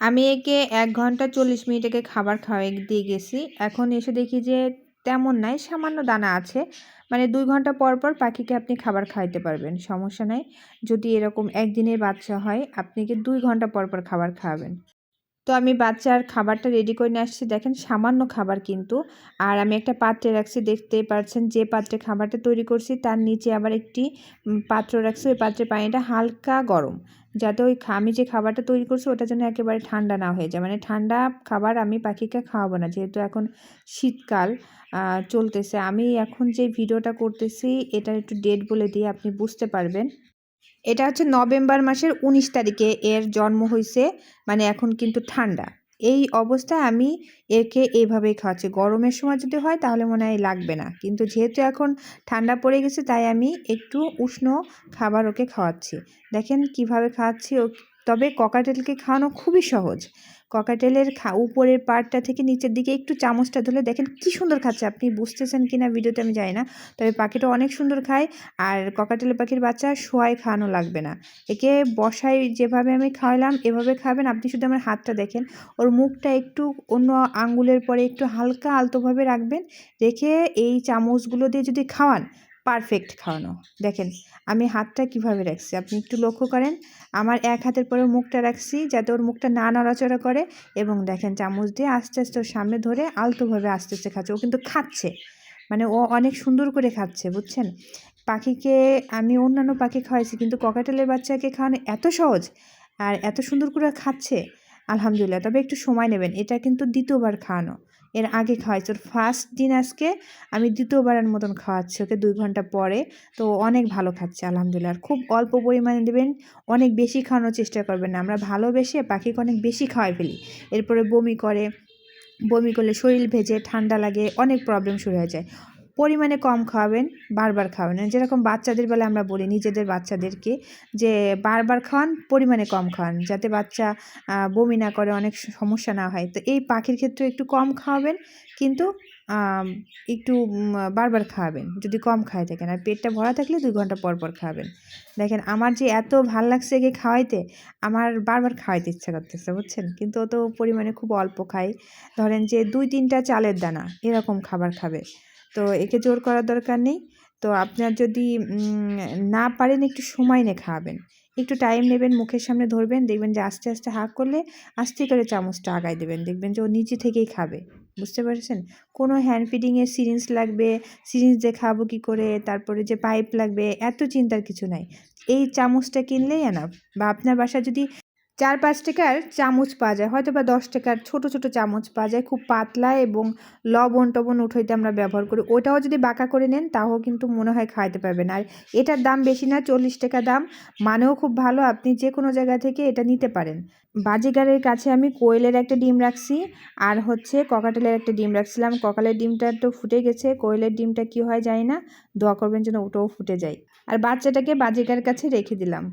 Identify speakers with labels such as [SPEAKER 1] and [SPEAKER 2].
[SPEAKER 1] আমি একে এক ঘণ্টা চল্লিশ মিনিট একে খাবার খাওয়াই দিয়ে গেছি। এখন এসে দেখি যে তেমন নাই, সামান্য দানা আছে। মানে দুই ঘণ্টা পর পর পাখিকে আপনি খাবার খাওয়াইতে পারবেন, সমস্যা নাই। যদি এরকম একদিনের বাচ্চা হয়, আপনি কি দুই ঘণ্টা পর পর খাবার খাওয়াবেন। তো আমি বাচ্চার খাবারটা রেডি করে নিয়ে আসছি। দেখেন, সামান্য খাবার কিন্তু। আর আমি একটা পাত্রে রাখছি, দেখতেই পাচ্ছেন যে পাত্রে খাবারটা তৈরি করছি, তার নিচে আবার একটি পাত্র রাখছি। ওই পাত্রের পানিটা হালকা গরম, যাতে ওই আমি যে খাবারটা তৈরি করছি, ওটা যেন একেবারে ঠান্ডা না হয়ে যায়। মানে ঠান্ডা খাবার আমি পাখিকে খাওয়াবো না, যেহেতু এখন শীতকাল চলতেছে। আমি এখন যে ভিডিওটা করতেছি এটা একটু ডেট বলে দিয়ে আপনি বুঝতে পারবেন। এটা হচ্ছে নভেম্বর মাসের উনিশ তারিখে এর জন্ম হয়েছে মানে এখন কিন্তু ঠান্ডা। এই অবস্থায় আমি একে এইভাবেই খাওয়াচ্ছি। গরমের সময় যদি হয় তাহলে মনে হয় লাগবে না। কিন্তু যেহেতু এখন ঠান্ডা পড়ে গেছে তাই আমি একটু উষ্ণ খাবার ওকে খাওয়াচ্ছি। দেখেন কীভাবে খাওয়াচ্ছি ও, তবে ককাটেলকে খাওয়ানো খুবই সহজ। ককাটেলের খা, উপরের পার্টটা থেকে নিচের দিকে একটু চামচটা ধরে দেখেন কি সুন্দর খাচ্ছে। আপনি বুঝতেছেন কি না ভিডিওতে আমি জানি না। তবে পাখিটা অনেক সুন্দর খায় আর ককাটেলের পাখির বাচ্চা শোয়াই খাওয়ানো লাগবে না। একে বসাই যেভাবে আমি খাওয়ালাম এভাবে খাবেন। আপনি শুধু আমার হাতটা দেখেন। ওর মুখটা একটু অন্য আঙ্গুলের পরে একটু হালকা আলতোভাবে রাখবেন। রেখে এই চামচগুলো দিয়ে যদি খাওয়ান পারফেক্ট খাওয়ানো। দেখেন, আমি হাতটা কীভাবে রাখছি? আপনি একটু লক্ষ্য করেন, আমার এক হাতের পরে মুখটা রাখছি যাতে ওর মুখটা না নড়াচড়া করে এবং দেখেন চামচ দিয়ে আস্তে আস্তে ওর সামনে ধরে আলতোভাবে আস্তে আস্তে খাচ্ছে। ও কিন্তু খাচ্ছে মানে ও অনেক সুন্দর করে খাচ্ছে, বুঝছেন? পাখিকে, আমি অন্যান্য পাখি খাওয়াইছি কিন্তু ককাটেলের বাচ্চাকে খাওয়ানো এত সহজ আর এত সুন্দর করে খাচ্ছে, আলহামদুলিল্লাহ। তবে একটু সময় নেবেন, এটা কিন্তু দ্বিতীয়বার খাওয়ানো। এর আগে খাওয়াইছি ওর ফার্স্ট দিন আজকে আমি দ্বিতীয়বারের মতন খাওয়াচ্ছি ওকে দুই ঘণ্টা পরে। তো অনেক ভালো খাচ্ছে, আলহামদুলিল্লাহ। আর খুব অল্প পরিমাণে দেবেন, অনেক বেশি খাওয়ানোর চেষ্টা করবেন না। আমরা ভালোবেসে পাখিকে অনেক বেশি খাওয়াই ফেলি। এরপরে বমি করে, বমি করলে শরীর ভেজে, ঠান্ডা লাগে, অনেক প্রবলেম শুরু হয়ে যায়। পরিমাণে কম খাওয়াবেন, বারবার খাওয়াবেন। যেরকম বাচ্চাদের বেলা আমরা বলি, নিজেদের বাচ্চাদেরকে যে বারবার খাওয়ান, পরিমাণে কম খাওয়ান, যাতে বাচ্চা বমি না করে, অনেক সমস্যা না হয়। তো এই পাখির ক্ষেত্রে একটু কম খাওয়াবেন, কিন্তু একটু বারবার খাওয়াবেন। যদি কম খায় থাকেন। আর পেটটা ভরা থাকলে দুই ঘণ্টা পর পর খাওয়াবেন দেখেন, আমার যে এত ভালো লাগছে একে খাওয়াইতে, আমার বারবার খাওয়াইতে ইচ্ছা করতেছে, বুঝছেন? কিন্তু অত পরিমাণে খুব অল্প খাই ধরেন যে দুই তিনটা চালের দানা, এরকম খাবার খাবে। তো একে জোর করার দরকার নেই। তো আপনার যদি না পারেন একটু সময় নিয়ে খাওয়াবেন। একটু টাইম নেবেন, মুখের সামনে ধরবেন, দেখবেন যে আস্তে আস্তে হাঁক করলে, আস্তে করে চামচটা আগায় দেবেন। দেখবেন যে ও নিচে থেকেই খাবে। বুঝতে পারছেন? কোনো হ্যান্ড ফিডিংয়ের সিরিঞ্জ লাগবে সিরিঞ্জ দিয়ে খাব কী করে, তারপরে যে পাইপ লাগবে, এত চিন্তার কিছু নাই। এই চামচটা কিনলেই এনাফ বা আপনার বাসায় যদি চার পাঁচ টাকার চামচ পাওয়া যায়। হয়তো বা দশ টাকার ছোট ছোট চামচ পাওয়া যায়। খুব পাতলা এবং লবণ টবণ উঠাইতে আমরা ব্যবহার করি। ওটাও যদি বাঁকা করে নেন, তাও কিন্তু মনে হয় খাইতে পারবেন। আর এটার দাম বেশি না, চল্লিশ টাকা দাম। মানেও খুব ভালো, আপনি যে কোনো জায়গা থেকে এটা নিতে পারেন। বাজিগারের কাছে আমি কোয়েলের একটা ডিম রাখছি, আর হচ্ছে ককাটেলের একটা ডিম রাখছিলাম। ককালের ডিমটা তো ফুটে গেছে, কোয়েলের ডিমটা কি হয় যায় না। দোয়া করবেন যেন ওটাও ফুটে যায়। আর বাচ্চাটাকে বাজিকার কাছে রেখে দিলাম।